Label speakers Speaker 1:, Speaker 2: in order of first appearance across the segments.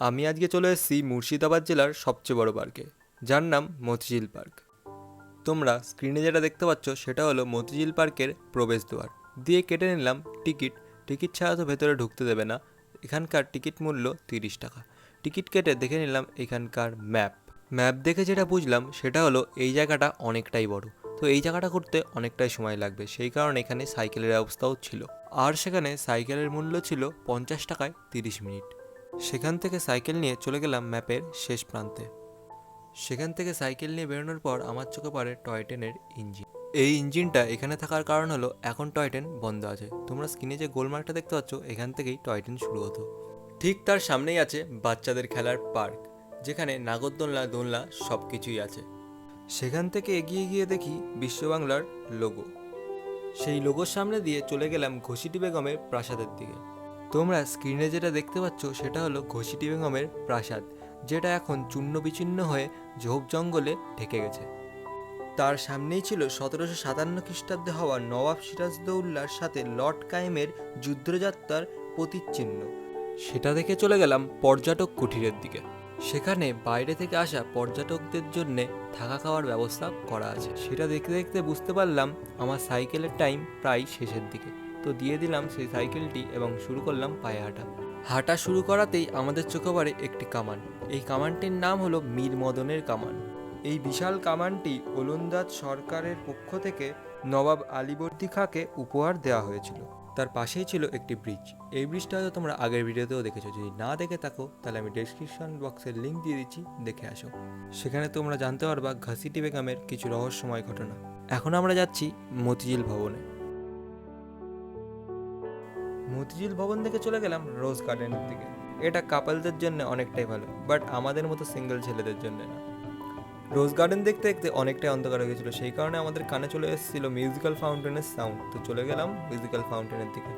Speaker 1: আমি আজকে চলে এসেছি মুর্শিদাবাদ জেলার সবচেয়ে বড় পার্কে যার নাম মতিঝিল পার্ক তোমরা স্ক্রিনে যেটা দেখতে পাচ্ছ, সেটা হলো মতিঝিল পার্কের প্রবেশদ্বার। দিয়ে কেটে নিলাম টিকিট টিকিট ছাড়া তো ভেতরে ঢুকতে দেবে না। এখানকার টিকিট মূল্য তিরিশ টাকা। টিকিট কেটে দেখে নিলাম এখানকার ম্যাপ ম্যাপ দেখে যেটা বুঝলাম, সেটা হলো এই জায়গাটা অনেকটাই বড়। তো এই জায়গাটা করতে অনেকটাই সময় লাগবে। সেই কারণে এখানে সাইকেলের ব্যবস্থাও ছিল। আর সেখানে সাইকেলের মূল্য ছিল পঞ্চাশ টাকায় তিরিশ মিনিট। সেখান থেকে সাইকেল নিয়ে চলে গেলাম ম্যাপের শেষ প্রান্তে। সেখান থেকে সাইকেল নিয়ে বেরোনোর পর আমার চোখে পড়ে টয় ট্রেনের ইঞ্জিন। এই ইঞ্জিনটা এখানে থাকার কারণ হলো এখন টয় ট্রেন বন্ধ আছে। তোমরা স্ক্রিনে যে গোলমার্কটা দেখতে পাচ্ছ, এখান থেকেই টয় ট্রেন শুরু হতো। ঠিক তার সামনেই আছে বাচ্চাদের খেলার পার্ক, যেখানে নাগরদোলনা, দোলনা সব কিছুই আছে। সেখান থেকে এগিয়ে গিয়ে দেখি বিশ্ব বাংলার লোগো সেই লোগোর সামনে দিয়ে চলে গেলাম ঘষিটি বেগমের প্রাসাদের দিকে। তোমরা স্ক্রিনে যেটা দেখতে পাচ্ছ সেটা হলো ঘষিটি বেগমের প্রাসাদ, যেটা এখন চূর্ণ বিচ্ছিন্ন হয়ে ঝোপ জঙ্গলে ঢেকে গেছে। তার সামনেই ছিল সতেরোশো সাতান্ন খ্রিস্টাব্দে হওয়া নবাব সিরাজদৌল্লার সাথে লর্ড কায়েমের যুদ্ধযাত্রার প্রতিচ্ছিন্ন। সেটা দেখে চলে গেলাম পর্যটক কুঠিরের দিকে। সেখানে বাইরে থেকে আসা পর্যটকদের জন্য থাকা খাওয়ার ব্যবস্থা করা আছে। সেটা দেখতে দেখতে বুঝতে পারলাম আমার সাইকেলের টাইম প্রায় শেষের দিকে। তো দিয়ে দিলাম সেই সাইকেলটি এবং শুরু করলাম পায়ে হাঁটা। হাঁটা শুরু করাতেই আমাদের চোখে পড়ে একটি কামান। এই কামানটির নাম হলো মীর মদনের কামান। এই বিশাল কামানটি ওলন্দাজ সরকারের পক্ষ থেকে নবাব আলীবর্দী খাঁকে উপহার দেওয়া হয়েছিল। তার পাশেই ছিল একটি ব্রিজ। এই ব্রিজটা হয়তো তোমরা আগের ভিডিওতেও দেখেছ। যদি না দেখে থাকো, তাহলে আমি ডেসক্রিপশন বক্সের লিঙ্ক দিয়ে দিচ্ছি, দেখে আসো। সেখানে তোমরা জানতে পারবা ঘাসিটি বেগমের কিছু রহস্যময় ঘটনা। এখন আমরা যাচ্ছি মতিঝিল ভবনে। মতিঝিল ভবন থেকে চলে গেলাম রোজ গার্ডেনের দিকে। এটা কাপালদের জন্য অনেকটাই ভালো, বাট আমাদের মতো সিঙ্গেল ছেলেদের জন্য না। রোজ গার্ডেন দেখতে দেখতে অনেকটাই অন্ধকার হয়ে গেছিল, সেই কারণে আমাদের কানে চলে এসেছিল মিউজিক্যাল ফাউন্টেনের সাউন্ড। তো চলে গেলাম মিউজিক্যাল ফাউন্টেনের দিকে।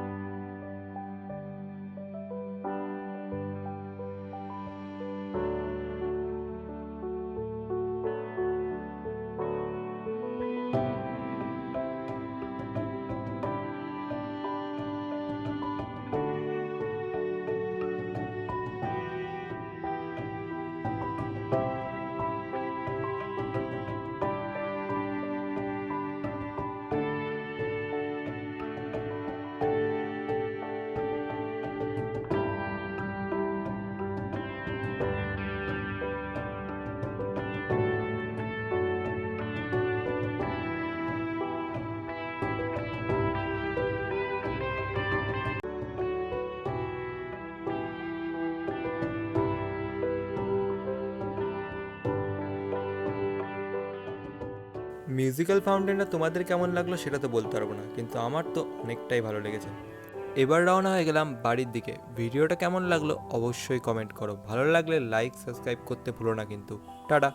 Speaker 1: thank you মিউজিক্যাল ফাউন্টেনটা তোমাদের কেমন লাগল সেটা তো বলতে পারব না, কিন্তু আমার তো অনেকটাই ভালো লেগেছে। এবার রওনা হয়ে গেলাম বাড়ির দিকে। ভিডিওটা কেমন লাগল অবশ্যই কমেন্ট করো। ভালো লাগলে লাইক সাবস্ক্রাইব করতে ভুলো না কিন্তু। টাটা।